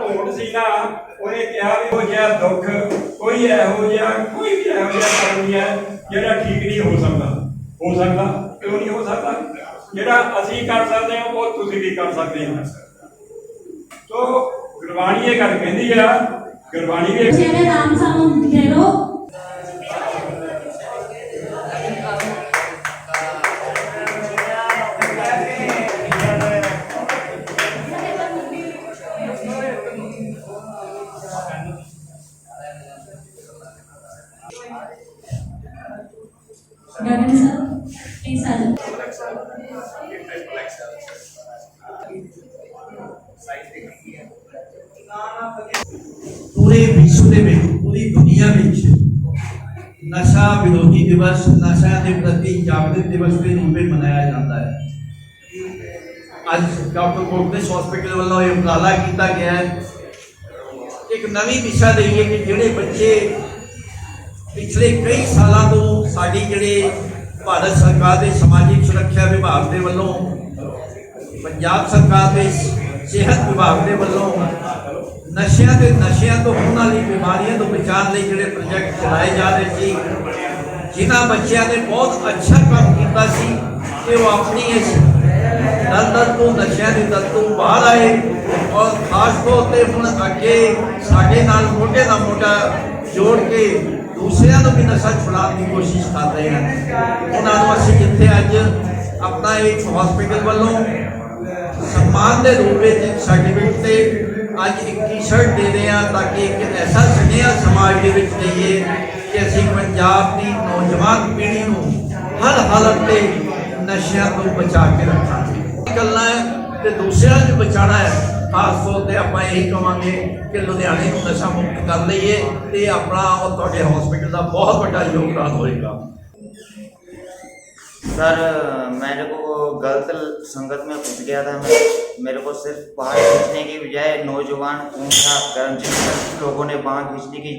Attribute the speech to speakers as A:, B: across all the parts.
A: ਭੂੰਡ ਜਿਹੜਾ ਸੀ ਨਾ ਉਹਨੇ ਕਿਹਾ ਵੀ ਉਹ ਜਿਹਾ ਦੁੱਖ, ਕੋਈ ਇਹੋ ਜਿਹਾ, ਕੋਈ ਵੀ ਇਹੋ ਜਿਹਾ ਕੰਮ ਨਹੀਂ ਹੈ ਜਿਹੜਾ ਠੀਕ ਨਹੀਂ ਹੋ ਸਕਦਾ। ਹੋ ਸਕਦਾ? ਕਿਉਂ ਨਹੀਂ ਹੋ ਸਕਦਾ? ਜਿਹੜਾ ਅਸੀਂ ਕਰ ਸਕਦੇ ਹਾਂ, ਉਹ ਤੁਸੀਂ ਵੀ ਕਰ ਸਕਦੇ ਹੋ। ਤੋ ਗੁਰਬਾਣੀ ਇਹ ਗੱਲ ਕਹਿੰਦੀ ਆ, ਗੁਰਬਾਣੀ ਵੀ
B: ਬੱਚਿਆਂ ਦੇ ਨਾਮ ਸਾਨੂੰ ਦੇ ਦਿਓ ਗਗਨ
C: पूरे विश्व में पूरी दुनिया में नशा विरोधी दिवस, नशा के प्रति जागृत दिवस के रूप में मनाया जाता है। आज डॉक्टर कोटनेस हॉस्पिटल वालों ये किया गया है। एक नवी दिशा दे कि जोड़े बच्चे पिछले कई सालों तो साड़ी जोड़े भारत सरकार के समाजिक सुरक्षा विभाग के वालों, पंजाब सरकार के ਸਿਹਤ ਵਿਭਾਗ ਦੇ ਵੱਲੋਂ ਨਸ਼ਿਆਂ ਦੇ ਨਸ਼ਿਆਂ ਤੋਂ ਹੋਣ ਵਾਲੀ ਬਿਮਾਰੀਆਂ ਤੋਂ ਬਚਾਉਣ ਲਈ ਜਿਹੜੇ ਪ੍ਰੋਜੈਕਟ ਚਲਾਏ ਜਾ ਰਹੇ ਸੀ, ਜਿਨ੍ਹਾਂ ਬੱਚਿਆਂ ਨੇ ਬਹੁਤ ਅੱਛਾ ਕੰਮ ਕੀਤਾ ਸੀ ਕਿ ਉਹ ਆਪਣੀ ਇਸ ਦਲਦਲ ਤੋਂ, ਨਸ਼ਿਆਂ ਦੀ ਦਲ ਤੋਂ ਬਾਹਰ ਆਏ ਔਰ ਖਾਸ ਤੌਰ ਤੇ ਹੁਣ ਅੱਗੇ ਸਾਡੇ ਨਾਲ ਮੋਢੇ ਦਾ ਮੋਢਾ ਜੋੜ ਕੇ ਦੂਸਰਿਆਂ ਨੂੰ ਵੀ ਨਸ਼ਾ ਛੁਡਾਉਣ ਦੀ ਕੋਸ਼ਿਸ਼ ਕਰ ਰਹੇ ਹਨ। ਉਹਨਾਂ ਨੂੰ ਅਸੀਂ ਜਿੱਥੇ ਅੱਜ ਆਪਣਾ ਇੱਕ ਹਸਪੀਟਲ ਵੱਲੋਂ ਸਨਮਾਨ ਦੇ ਰੂਪ ਵਿੱਚ ਸਰਟੀਫਿਕੇਟ ਤੇ ਅੱਜ ਇੱਕ ਟੀ-ਸ਼ਰਟ ਦੇ ਰਹੇ ਹਾਂ ਤਾਂ ਕਿ ਇੱਕ ਐਸਾ ਸੁਨੇਹਾ ਸਮਾਜ ਦੇ ਵਿੱਚ ਦੇਈਏ ਕਿ ਅਸੀਂ ਪੰਜਾਬ ਦੀ ਨੌਜਵਾਨ ਪੀੜ੍ਹੀ ਨੂੰ ਹਰ ਹਾਲਤ ਤੇ ਨਸ਼ਿਆਂ ਤੋਂ ਬਚਾ ਕੇ ਰੱਖਾਂਗੇ। ਗੱਲਾਂ ਹੈ ਤੇ ਦੂਸਰਿਆਂ ਨੂੰ ਬਚਾਉਣਾ ਹੈ। ਖਾਸ ਤੌਰ ਤੇ ਆਪਾਂ ਇਹੀ ਕਹਾਂਗੇ ਕਿ ਲੁਧਿਆਣੇ ਨੂੰ ਨਸ਼ਾ ਮੁਕਤ ਕਰ ਲਈਏ ਤੇ ਆਪਣਾ ਉਹ ਤੁਹਾਡੇ ਹਸਪੀਟਲ ਦਾ ਬਹੁਤ ਵੱਡਾ ਯੋਗਦਾਨ ਹੋਏਗਾ।
D: सर मेरे को गलत संगत में फंस गया था मैं मेरे को सिर्फ़ बाहर खींचने की बजाय नौजवान ऊँचा कर्मचारी लोगों ने बाहर खींचने की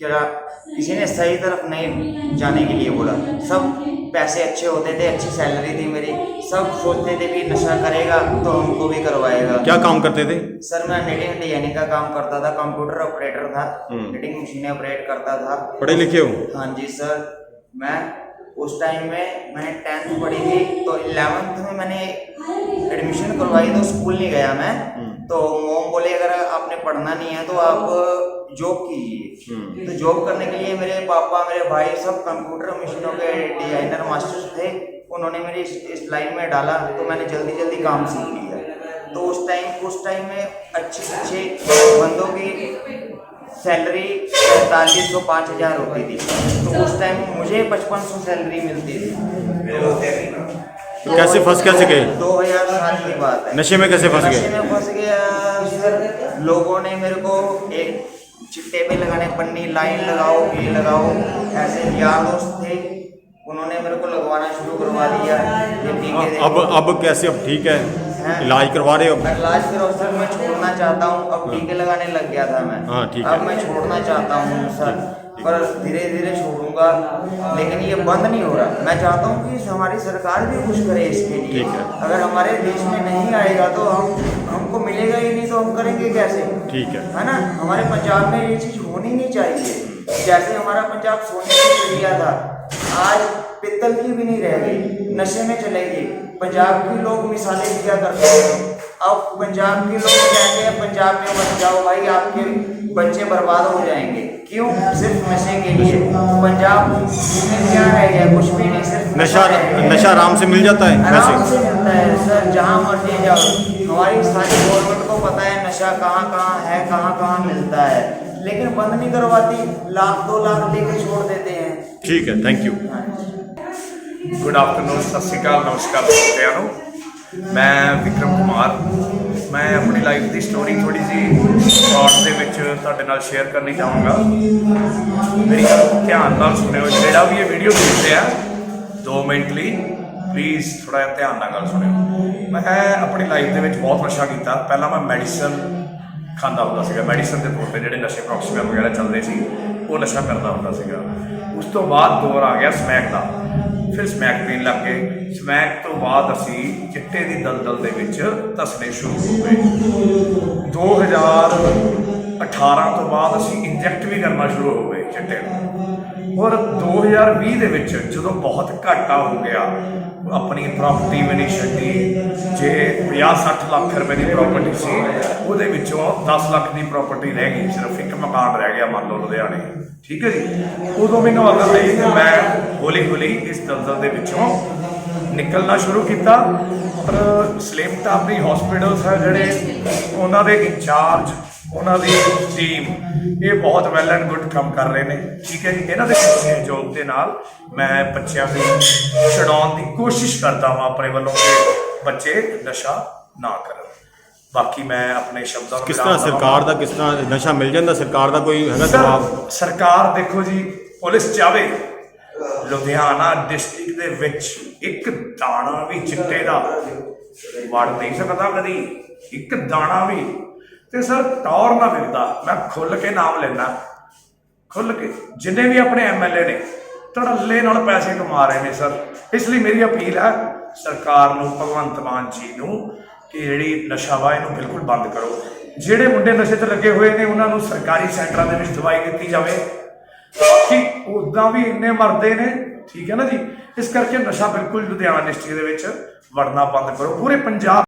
D: क्या किसी ने सही तरफ़ नहीं जाने के लिए बोला। सब पैसे अच्छे होते थे अच्छी सैलरी थी मेरी। सब सोचते थे भी नशा करेगा तो हमको भी करवाएगा।
E: क्या काम करते थे?
D: सर मैं नीटिंग डिज़ाइनिंग का काम करता था कंप्यूटर ऑपरेटर था। नीटिंग मशीनें ऑपरेट करता था।
E: पढ़े लिखे हो?
D: हाँ जी सर। मैं उस टाइम में मैंने टेंथ पढ़ी थी तो इलेवेंथ में मैंने एडमिशन करवाई तो स्कूल नहीं गया मैं। तो मोम बोले अगर आपने पढ़ना नहीं है तो आप जॉब कीजिए। तो जॉब करने के लिए मेरे पापा मेरे भाई सब कंप्यूटर मशीनों के डिज़ाइनर मास्टर थे। उन्होंने मेरी इस, इस लाइन में डाला तो मैंने जल्दी जल्दी काम सीख लिया। तो उस टाइम उस टाइम में अच्छे अच्छे बंदों की सैलरी पैंतालीस सौ पाँच हज़ार होती थी। तो उस टाइम मुझे पचपन सौ सैलरी मिलती थी।
E: तो कैसे फंस कैसे गए?
D: दो हज़ार साल की बात है।
E: नशे में कैसे फंस गए?
D: नशे में फंस गया सर लोगों ने मेरे को एक चिट्टे पे लगाने पन्नी लाइन लगाओ ये लगाओ ऐसे यार दोस्त थे उन्होंने मेरे को लगवाना शुरू करवा दिया। ये।
E: अब अब कैसे अब ठीक है।
D: हैं?
E: इलाज करवा रहे हो?
D: इलाज करो सर मैं छोड़ना चाहता हूँ। अब टीके लगाने लग गया था मैं।
E: हाँ, ठीक
D: अब मैं छोड़ना चाहता हूँ सर। पर धीरे धीरे छोड़ूँगा लेकिन ये बंद नहीं हो रहा। मैं चाहता हूँ कि हमारी सरकार भी कुछ करे इसके लिए। अगर हमारे देश में नहीं आएगा तो हम हमको मिलेगा ही नहीं तो हम करेंगे कैसे?
E: ठीक है।
D: है ना? हमारे पंजाब में ये चीज़ होनी नहीं चाहिए। जैसे हमारा पंजाब सोने की चिड़िया था आज पित्तल की भी नहीं रह गई नशे में चले गए पंजाब के लोग मिसालें दिया करते हैं। अब पंजाब के लोग कहते हैं पंजाब में मत जाओ भाई आपके बच्चे बर्बाद हो जाएँगे। क्यों? सिर्फ़ नशे के लिए। पंजाब में क्या रह गया कुछ भी नहीं सिर्फ़
E: नशा नशा आराम से मिल जाता है
D: आराम से मिलता है सर जहाँ मर्ज़ी जाओ। हमारी सारी गवर्नमेंट को पता है नशा कहाँ कहाँ है कहाँ कहाँ मिलता है। लेकिन बंद नहीं करवाती लाख दो लाख लेके छोड़ देते हैं।
E: ठीक है थैंक यू
D: हाँ।
F: ਗੁੱਡ ਆਫਟਰਨੂਨ ਸਤਿ ਸ਼੍ਰੀ ਅਕਾਲ, ਨਮਸਕਾਰ ਸਾਰਿਆਂ ਨੂੰ। ਮੈਂ ਵਿਕਰਮ ਕੁਮਾਰ। ਮੈਂ ਆਪਣੀ ਲਾਈਫ ਦੀ ਸਟੋਰੀ ਥੋੜੀ ਜੀ ਸ਼ਾਰਟ ਦੇ ਵਿੱਚ ਤੁਹਾਡੇ ਨਾਲ ਸ਼ੇਅਰ ਕਰਨੀ ਚਾਹਾਂਗਾ। ਮੇਰੀ ਗੱਲ ਧਿਆਨ ਨਾਲ ਸੁਣਿਓ। ਜਿਹੜਾ ਵੀ ਇਹ ਵੀਡੀਓ ਦੇਖ ਰਿਹਾ 2 ਮਿੰਟ ਲਈ ਪਲੀਜ਼ ਥੋੜਾ ਜਿਹਾ ਧਿਆਨ ਨਾਲ ਗੱਲ ਸੁਣਿਓ। ਮੈਂ ਆਪਣੀ ਲਾਈਫ ਦੇ ਵਿੱਚ ਬਹੁਤ ਨਸ਼ਾ ਕੀਤਾ। ਪਹਿਲਾਂ ਮੈਂ ਮੈਡੀਸਨ ਖਾਂਦਾ ਹੁੰਦਾ ਸੀਗਾ। ਮੈਡੀਸਨ ਦੇ ਤੌਰ ਤੇ ਜਿਹੜੇ ਨਸ਼ੇ ਪ੍ਰੋਕਸੀਮਾ ਵਗੈਰਾ ਚੱਲਦੇ ਸੀ, ਉਹ ਨਸ਼ਾ ਕਰਦਾ ਹੁੰਦਾ ਸੀਗਾ। ਉਸ ਤੋਂ ਬਾਅਦ ਦੌਰ ਆ ਗਿਆ ਸਮੈਕ ਦਾ। ਫਿਰ ਸਮੈਕ ਪੀਣ ਲੱਗ ਗਏ। ਸਮੈਕ ਤੋਂ ਬਾਅਦ ਅਸੀਂ ਚਿੱਟੇ ਦੀ ਦਲਦਲ ਦੇ ਵਿੱਚ ਧਸਣੇ ਸ਼ੁਰੂ ਹੋ ਗਏ। 2018 ਤੋਂ ਬਾਅਦ ਅਸੀਂ ਇੰਜੈਕਟ ਵੀ ਕਰਨਾ ਸ਼ੁਰੂ ਹੋ ਗਏ। ਚਿੱਟੇ ਨੂੰ। ਔਰ 2020 ਦੇ ਵਿੱਚ ਜਦੋਂ ਬਹੁਤ ਘਾਟਾ ਹੋ ਗਿਆ, ਆਪਣੀ ਪ੍ਰਾਪਰਟੀ ਵੀ ਨਹੀਂ ਛੱਡੀ, ਜੇ 50-60 ਲੱਖ ਰੁਪਏ ਦੀ ਪ੍ਰਾਪਰਟੀ ਸੀ, ਉਹਦੇ ਵਿੱਚੋਂ 10 ਲੱਖ ਦੀ ਪ੍ਰਾਪਰਟੀ ਰਹਿ ਗਈ, ਸਿਰਫ ਇੱਕ ਮਕਾਨ ਰਹਿ ਗਿਆ, ਮੰਨ ਲਓ ਲੁਧਿਆਣੇ। ਠੀਕ ਹੈ ਜੀ? ਉਦੋਂ ਮੈਨੂੰ ਅਕਲ ਲਈ ਕਿ ਮੈਂ ਹੌਲੀ ਹੌਲੀ ਇਸ ਦਲਦਲ ਦੇ ਵਿੱਚੋਂ ਨਿਕਲਣਾ ਸ਼ੁਰੂ ਕੀਤਾ। ਪਰ ਸਲੀਮ ਟਾਪਰੀ ਹਸਪੀਟਲਸ ਹੈ ਜਿਹੜੇ, ਉਹਨਾਂ ਦੇ ਇੰਚਾਰਜ ਉਹਨਾਂ ਦੀ ਟੀਮ ਇਹ ਬਹੁਤ ਵੈਲ ਐਂਡ ਗੁੱਡ ਕੰਮ ਕਰ ਰਹੇ ਨੇ ਠੀਕ ਹੈ ਜੀ? ਇਹਨਾਂ ਦੇ ਸਹਿਯੋਗ ਦੇ ਨਾਲ ਮੈਂ ਬੱਚਿਆਂ ਨੂੰ ਛਡਾਉਣ ਦੀ ਕੋਸ਼ਿਸ਼ ਕਰਦਾ ਹਾਂ ਆਪਣੇ ਵੱਲੋਂ ਕਿ ਬੱਚੇ ਨਸ਼ਾ ਨਾ ਕਰਨ। ਬਾਕੀ ਮੈਂ ਆਪਣੇ ਸ਼ਬਦਾਂ ਨੂੰ
E: ਕਿਸ ਤਰ੍ਹਾਂ ਸਰਕਾਰ ਦਾ ਕਿਸ ਤਰ੍ਹਾਂ ਨਸ਼ਾ ਮਿਲ ਜਾਂਦਾ? ਸਰਕਾਰ ਦਾ ਕੋਈ ਹੈਗਾ ਦਬਾਅ
F: ਸਰਕਾਰ ਦੇਖੋ ਜੀ ਪੁਲਿਸ ਚਾਵੇ ਲੁਧਿਆਣਾ ਡਿਸਟ੍ਰਿਕਟ ਦੇ ਵਿੱਚ ਇੱਕ ਦਾਣਾ ਵੀ ਚਿੱਟੇ ਦਾ। ਵੜ ਨਹੀਂ ਸਕਦਾ ਕਦੀ। ਇੱਕ ਦਾਣਾ ਵੀ। ਤੇ ਸਰ ਟੌਰ ਨਾ ਵਿਕਦਾ ਮੈਂ ਖੁੱਲ ਕੇ ਨਾਮ ਲੈਣਾ ਖੁੱਲ ਕੇ। ਜਿੰਨੇ ਵੀ ਆਪਣੇ ਐਮਐਲਏ ਨੇ, ਧੜੱਲੇ ਨਾਲ ਪੈਸੇ ਕਮਾ ਰਹੇ ਨੇ ਸਰ। ਇਸ ਲਈ ਮੇਰੀ ਅਪੀਲ ਹੈ, ਸਰਕਾਰ ਨੂੰ, ਭਗਵੰਤ ਮਾਨ ਜੀ ਨੂੰ ਕਿ ਜਿਹੜੀ ਨਸ਼ਾ ਵਾ, ਇਹਨੂੰ ਬਿਲਕੁਲ ਬੰਦ ਕਰੋ। ਜਿਹੜੇ ਮੁੰਡੇ ਨਸ਼ੇ ਤੇ ਲੱਗੇ ਹੋਏ ਨੇ, ਉਹਨਾਂ ਨੂੰ ਸਰਕਾਰੀ ਸੈਂਟਰਾਂ ਦੇ ਵਿੱਚ ਦਵਾਈ ਦਿੱਤੀ ਜਾਵੇ। ਕਿ ਉਦਾਂ ਵੀ ਇੰਨੇ ਮਰਦੇ ਨੇ, ਠੀਕ ਹੈ ਨਾ ਜੀ? ਇਸ ਕਰਕੇ ਨਸ਼ਾ ਬਿਲਕੁਲ ਲੁਧਿਆਣਾ ਡਿਸਟ੍ਰਿਕਟ ਦੇ ਵਿੱਚ ਵੜਨਾ ਬੰਦ ਕਰੋ। ਪੂਰੇ ਪੰਜਾਬ